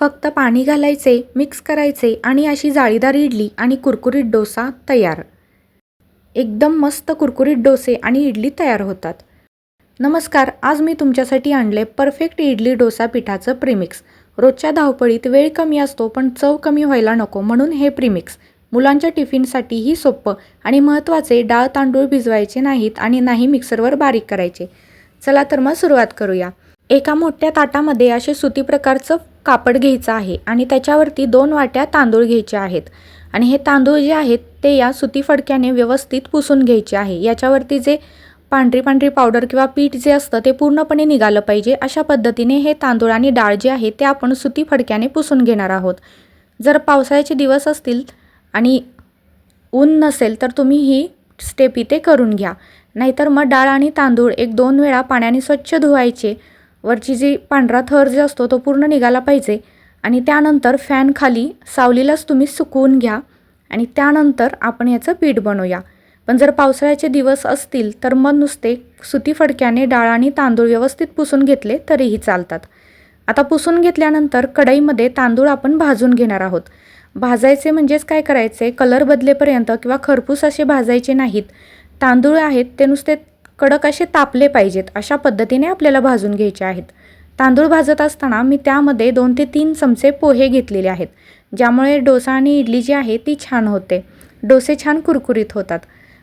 फक्त पाणी घालायचे मिक्स करायचे आणि अशी जाळीदार इडली आणि कुरकुरीत डोसा तयार. एकदम मस्त कुरकुरीत डोसे आणि इडली तयार होतात. नमस्कार आज मी तुमच्यासाठी आणले परफेक्ट इडली डोसा पिठाचं प्रीमिक्स रोजच्या धावपळीत वेळ कमी असतो पण चव कमी व्हायला नको म्हणून हे प्रीमिक्स मुलांच्या टिफिनसाठीही सोपं आणि महत्त्वाचे डाळ तांदूळ भिजवायचे नाहीत आणि नाही मिक्सरवर बारीक करायचे. चला तर मग सुरुवात करूया. एका मोठ्या ताटामध्ये असे सुती प्रकारचं कापड घ्यायचं आहे आणि त्याच्यावरती दोन वाट्या तांदूळ घ्यायचे आहेत. आणि हे तांदूळ जे आहेत ते या सुती फडक्याने व्यवस्थित पुसून घ्यायचे आहे. याच्यावरती जे पांढरी पांढरी पावडर किंवा पीठ जे असतं ते पूर्णपणे निघालं पाहिजे. अशा पद्धतीने हे तांदूळ आणि डाळ जे आहे ते आपण सुती फडक्याने पुसून घेणार आहोत. जर पावसाळ्याचे दिवस असतील आणि ऊन नसेल तर तुम्ही ही स्टेप इथे करून घ्या. नाहीतर मग डाळ आणि तांदूळ एक दोन वेळा पाण्याने स्वच्छ धुवायचे. वरची जी पांढरा थर जे असतो तो पूर्ण निघाला पाहिजे. आणि त्यानंतर फॅन खाली सावलीलाच तुम्ही सुकवून घ्या. आणि त्यानंतर आपण याचं पीठ बनवूया. पण जर पावसाळ्याचे दिवस असतील तर मग नुसते सुती फडक्याने डाळ आणि तांदूळ व्यवस्थित पुसून घेतले तरीही चालतात. आता पुसून घेतल्यानंतर कढईमध्ये तांदूळ आपण भाजून घेणार आहोत. भाजायचे म्हणजेच काय करायचे? कलर बदलेपर्यंत किंवा खरपूस असे भाजायचे नाहीत. तांदूळ आहेत ते नुसते कडक असे तापले पाहिजेत अशा पद्धतीने आपल्याला भाजून घ्यायचे आहेत. तांदूळ भाजत असताना मी त्यामध्ये दोन ते तीन चमचे पोहे घेतलेले आहेत ज्यामुळे डोसा आणि इडली जी आहे ती छान होते. डोसे छान कुरकुरीत होतात.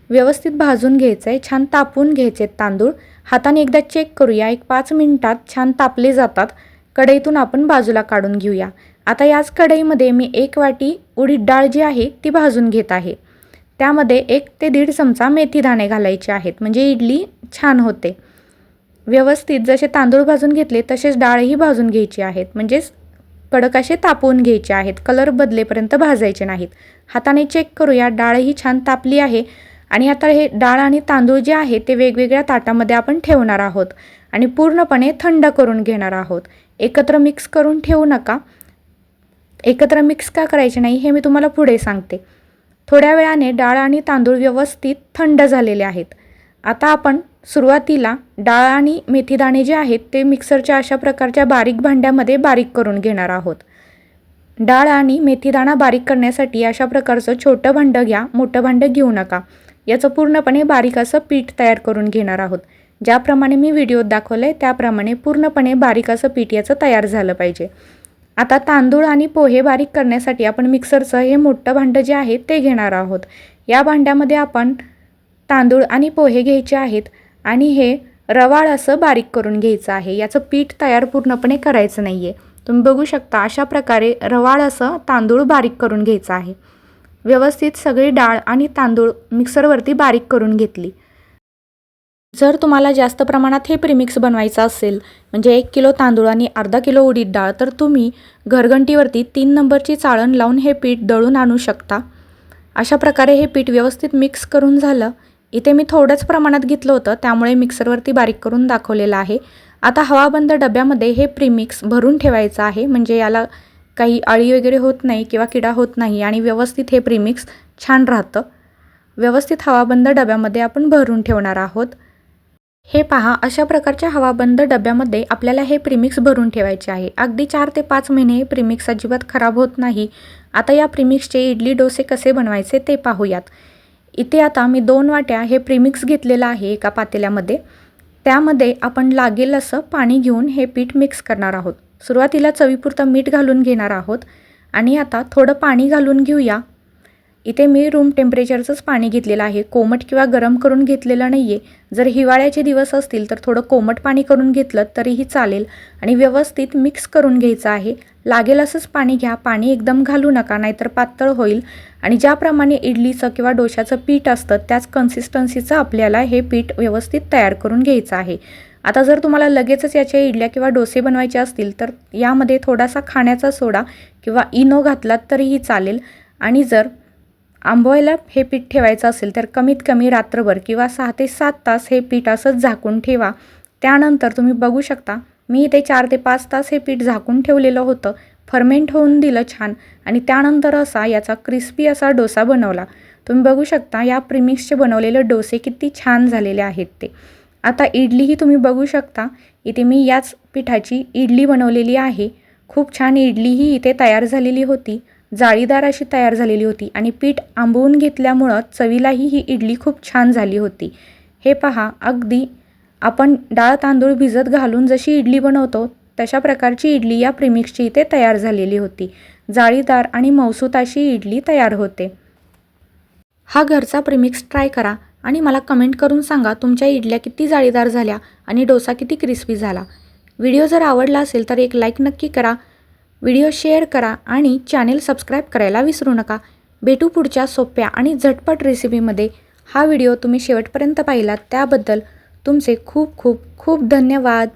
व्यवस्थित भाजून घ्यायचं आहे छान तापून घ्यायचे तांदूळ. हाताने एकदा चेक करूया एक पाच मिनिटात छान तापले जातात. कढईतून आपण बाजूला काढून घेऊया. आता याच कढईमध्ये मी एक वाटी उडीद डाळ जी आहे ती भाजून घेत आहे. त्यामध्ये एक ते दीड चमचा मेथी दाणे घालायचे आहेत. म्हणजे इडली छान होते. व्यवस्थित जसे तांदूळ भाजून घेतले तसेच डाळही भाजून घ्यायची आहेत. म्हणजेच कडक असे तापवून घ्यायचे आहेत. कलर बदलेपर्यंत भाजायचे नाहीत. हाताने चेक करूया. डाळही छान तापली आहे आणि आता हे डाळ आणि तांदूळ जे आहे ते वेगवेगळ्या ताटामध्ये आपण ठेवणार आहोत आणि पूर्णपणे थंड करून घेणार आहोत. एकत्र मिक्स करून ठेवू नका. एकत्र मिक्स का करायचे नाही हे मी तुम्हाला पुढे सांगते. थोड्या वेळाने डाळ आणि तांदूळ व्यवस्थित थंड झालेले आहेत. आता आपण सुरुवातीला डाळ आणि मेथीदाणे जे आहेत ते मिक्सरच्या अशा प्रकारच्या बारीक भांड्यामध्ये बारीक करून घेणार आहोत. डाळ आणि मेथीदाणा बारीक करण्यासाठी अशा प्रकारचं छोटं भांडं घ्या मोठं भांडं घेऊ नका. याचं पूर्णपणे बारीक असं पीठ तयार करून घेणार आहोत. ज्याप्रमाणे मी व्हिडिओत दाखवलं आहे त्याप्रमाणे पूर्णपणे बारीक असं पीठ याचं तयार झालं पाहिजे. आता तांदूळ आणि पोहे बारीक करण्यासाठी आपण मिक्सरचं हे मोठं भांडं जे आहे ते घेणार आहोत. या भांड्यामध्ये आपण तांदूळ आणि पोहे घ्यायचे आहेत आणि हे रवाळ असं बारीक करून घ्यायचं आहे. याचं पीठ तयार पूर्णपणे करायचं नाही आहे तुम्ही बघू शकता अशा प्रकारे रवाळ असं तांदूळ बारीक करून घ्यायचं आहे. व्यवस्थित सगळी डाळ आणि तांदूळ मिक्सरवरती बारीक करून घेतली. जर तुम्हाला जास्त प्रमाणात हे प्रिमिक्स बनवायचं असेल म्हणजे एक किलो तांदूळ आणि अर्धा किलो उडीद डाळ तर तुम्ही घरघंटीवरती तीन नंबरची चाळण लावून हे पीठ दळून आणू शकता. अशा प्रकारे हे पीठ व्यवस्थित मिक्स करून झालं. इथे मी थोडंच प्रमाणात घेतलं होतं त्यामुळे मिक्सरवरती बारीक करून दाखवलेलं आहे. आता हवाबंद डब्यामध्ये हे प्रिमिक्स भरून ठेवायचं आहे म्हणजे याला काही अळी वगैरे होत नाही किंवा किडा होत नाही आणि व्यवस्थित हे प्रिमिक्स छान राहतं. व्यवस्थित हवाबंद डब्यामध्ये आपण भरून ठेवणार आहोत. हे पहा अशा प्रकारच्या हवाबंद डब्यामध्ये आपल्याला हे प्रिमिक्स भरून ठेवायचे आहे. अगदी चार ते पाच महिने हे अजिबात खराब होत नाही. आता या प्रिमिक्सचे इडली डोसे कसे बनवायचे ते पाहूयात. इथे आता मी दोन वाट्या हे प्रिमिक्स घेतलेलं आहे एका पातेल्यामध्ये. त्यामध्ये आपण लागेल असं पाणी घेऊन हे पीठ मिक्स करणार आहोत. सुरुवातीला चवीपुरतं मीठ घालून घेणार आहोत. आणि आता थोडं पाणी घालून घेऊया. इथे मी रूम टेम्परेचरचंच पाणी घेतलेलं आहे. कोमट किंवा गरम करून घेतलेलं नाही आहे जर हिवाळ्याचे दिवस असतील तर थोडं कोमट पाणी करून घेतलं तरीही चालेल आणि व्यवस्थित मिक्स करून घ्यायचं आहे. लागेल असंच पाणी घ्या. पाणी एकदम घालू नका नाहीतर पातळ होईल. आणि ज्याप्रमाणे इडलीचं किंवा डोशाचं पीठ असतं त्याच कन्सिस्टन्सीचं आपल्याला हे पीठ व्यवस्थित तयार करून घ्यायचं आहे. आता जर तुम्हाला लगेचच याच्या इडल्या किंवा डोसे बनवायचे असतील तर यामध्ये थोडासा खाण्याचा सोडा किंवा इनो घातलात तरीही चालेल. आणि जर आंबवायला हे पीठ ठेवायचं असेल तर कमीत कमी रात्रभर किंवा सहा ते सात तास हे पीठ असंच झाकून ठेवा. त्यानंतर तुम्ही बघू शकता मी इथे चार ते पाच तास हे पीठ झाकून ठेवलेलं होतं. फर्मेंट होऊन दिलं छान आणि त्यानंतर असा याचा क्रिस्पी असा डोसा बनवला. तुम्ही बघू शकता या प्रिमिक्सचे बनवलेले डोसे किती छान झालेले आहेत ते. आता इडलीही तुम्ही बघू शकता इथे मी याच पिठाची इडली बनवलेली आहे. खूप छान इडलीही इथे तयार झालेली होती. जाळीदार अशी तयार झालेली होती आणि पीठ आंबवून घेतल्यामुळं चवीलाही ही इडली खूप छान झाली होती. हे पहा अगदी आपण डाळ तांदूळ भिजत घालून जशी इडली बनवतो तशा प्रकारची इडली या प्रिमिक्सची इथे तयार झालेली होती. जाळीदार आणि मौसूत अशी इडली तयार होते. हा घरचा प्रिमिक्स ट्राय करा आणि मला कमेंट करून सांगा तुमच्या इडल्या किती जाळीदार झाल्या आणि डोसा किती क्रिस्पी झाला. व्हिडिओ जर आवडला असेल तर एक लाईक नक्की करा. व्हिडिओ शेअर करा आणि चॅनेल सबस्क्राईब करायला विसरू नका. भेटू पुढच्या सोप्या आणि झटपट रेसिपीमध्ये. हा व्हिडिओ तुम्ही शेवटपर्यंत पाहिलात त्याबद्दल तुमचे खूप खूप खूप धन्यवाद.